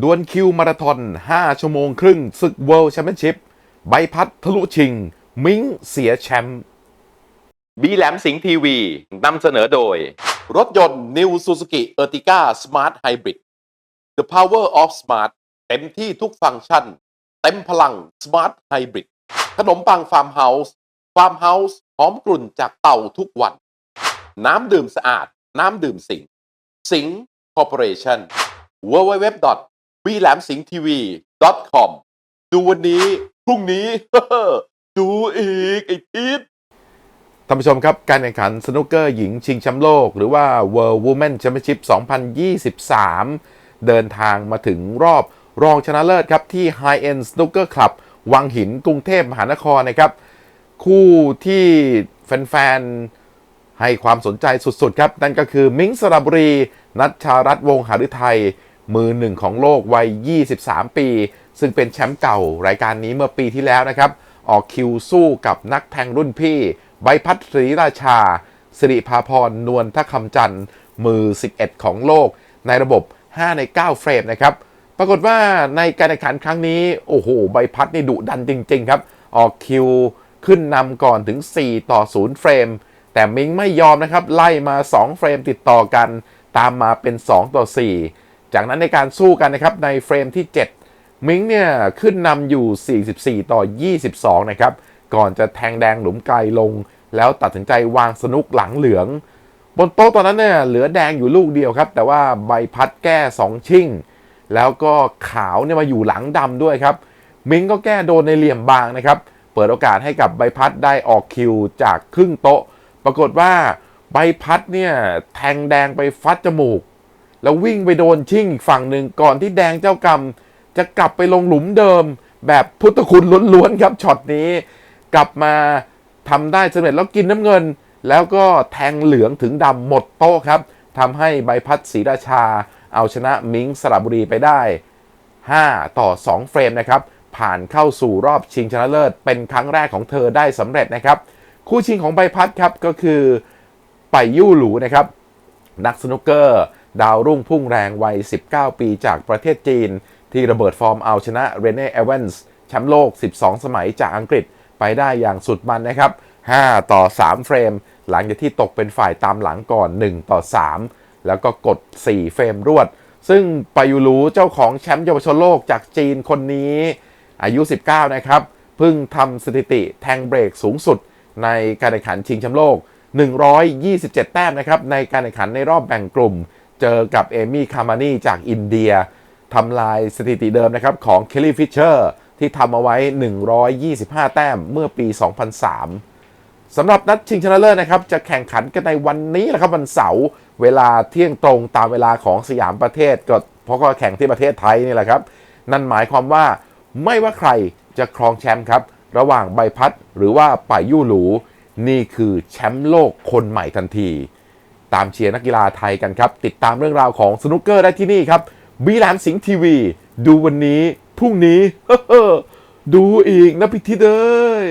ดวลคิวมาราธอน 5 ชั่วโมงครึ่งศึก World Championship ใบพัดทะลุชิง มิงเสียแชมป์บีแหลมสิงห์ทีวี นำเสนอโดย รถยนต์ New Suzuki Ertiga Smart Hybrid The Power of Smart เต็มที่ทุกฟังก์ชัน เต็มพลัง Smart Hybrid ขนมปังฟาร์มเฮาส์ฟาร์มเฮาส์หอมกลุ่นจากเต่าทุกวัน น้ำดื่มสะอาด น้ำดื่มสิงห์สิงห์คอร์ปอเรชั่น w w w b l a m s i n g t v c o m ดูวันนี้ พรุ่งนี้ ดูอีกไอ้ทิศท่านผู้ชมครับ การแข่งขันสนุกเกอร์หญิงชิงแชมป์โลก หรือว่า World Women Championship 2023 เดินทางมาถึงรอบรองชนะเลิศครับ ที่ High End Snooker Club วังหินกรุงเทพมหานครนะครับ คู่ที่แฟนๆ ให้ความสนใจสุดๆ ครับ นั่นก็คือ มิงสระบุรี นัชชารัตวงหฤทัย มือหนึ่งของโลกวัย 23 ปี ซึ่งเป็นแชมป์เก่ารายการนี้เมื่อปีที่แล้วนะครับ ออกคิวสู้กับนักแทงรุ่นพี่ ใบพัดศรีราชา สิริภาพรนวลทคำจันทร์ มือ 11 ของโลก ในระบบ 5 ใน 9 เฟรมนะครับ ปรากฏว่าในการแข่งขันครั้งนี้ โอ้โห ใบพัดนี่ดุดันจริง ๆ ครับ ออกคิวขึ้นนำก่อนถึง 4 ต่อ 0 เฟรม แต่มิงไม่ยอมนะครับ ไล่มา 2 เฟรมติดต่อกัน ตามมาเป็น 2 ต่อ 4 จากนั้นในการสู้กันนะครับในเฟรมที่ 7 มิงเนี่ยขึ้นนำอยู่ 44 ต่อ 22 นะครับ ก่อนจะแทงแดงหลุมไกลลง แล้วตัดสินใจวางสนุกหลังเหลือง บนโต๊ะตอนนั้นเนี่ยเหลือแดงอยู่ลูกเดียวครับ แต่ว่าใบพัดแก้ 2 ชิ่ง แล้วก็ขาวเนี่ยมาอยู่หลังดำด้วยครับ มิงก็แก้โดนในเหลี่ยมบางนะครับ เปิดโอกาสให้กับใบพัดได้ออกคิวจากครึ่งโต๊ะ ปรากฏว่าใบพัดเนี่ยแทงแดงไปฟัดจมูก แล้ววิ่งไปโดนชิ่งอีกฝั่งหนึ่งก่อนที่แดงเจ้ากรรม จะกลับไปลงหลุมเดิม แบบพุทธคุณล้วนๆครับช็อตนี้ กลับมาทำได้สำเร็จแล้วกินน้ำเงิน แล้วก็แทงเหลืองถึงดำหมดโต๊ะครับทำให้ใบพัดศรีราชา เอาชนะมิงสระบุรีไปได้ 5 ต่อ 2 เฟรมนะครับ ผ่านเข้าสู่รอบชิงชนะเลิศ เป็นครั้งแรกของเธอได้สำเร็จนะครับ คู่ชิงของใบพัดครับก็คือไปยู่หลูนะครับ นักสนุกเกอร์ ดาวรุ่งพุ่งแรงวัย 19 ปีจากประเทศจีน ที่ระเบิดฟอร์มเอาชนะเรเน่เอเวนส์แชมป์โลก 12 สมัยจากอังกฤษไปได้อย่างสุดมันนะครับ 5 ต่อ 3 เฟรม หลังจากที่ตกเป็นฝ่ายตามหลังก่อน 1 ต่อ 3 แล้วก็กด 4 เฟรมรวด ซึ่งปายูรูเจ้าของแชมป์เยาวชนโลกจากจีนคนนี้ อายุ 19 นะครับ เพิ่งทำสถิติแทงเบรกสูงสุด ในการแข่งขันชิงแชมป์โลก 127 แต้มนะครับในการแข่งขันในรอบแบ่งกลุ่ม เจอกับเอมี่คามานีจากอินเดียทำลายสถิติเดิมนะครับของเคลลี่ฟิชเชอร์ที่ทำเอาไว้ 125 แต้มเมื่อปี 2003 สำหรับนัดชิงชนะเลิศนะครับ จะแข่งขันกันในวันนี้แหละครับวันเสาร์เวลาเที่ยงตรงตามเวลาของสยามประเทศก็เพราะก็แข่งที่ประเทศไทยนี่แหละครับ นั่นหมายความว่าไม่ว่าใครจะครองแชมป์ครับ ระหว่างใบพัดหรือว่าป่ายยู่หลูนี่คือแชมป์โลกคนใหม่ทันที ตามเชียร์นักกีฬาไทยกันครับ ติดตามเรื่องราวของสนุกเกอร์ได้ที่นี่ครับบีแลมสิงห์ทีวี ดูวันนี้ พรุ่งนี้ ดูอีกนะพิธีเด้ย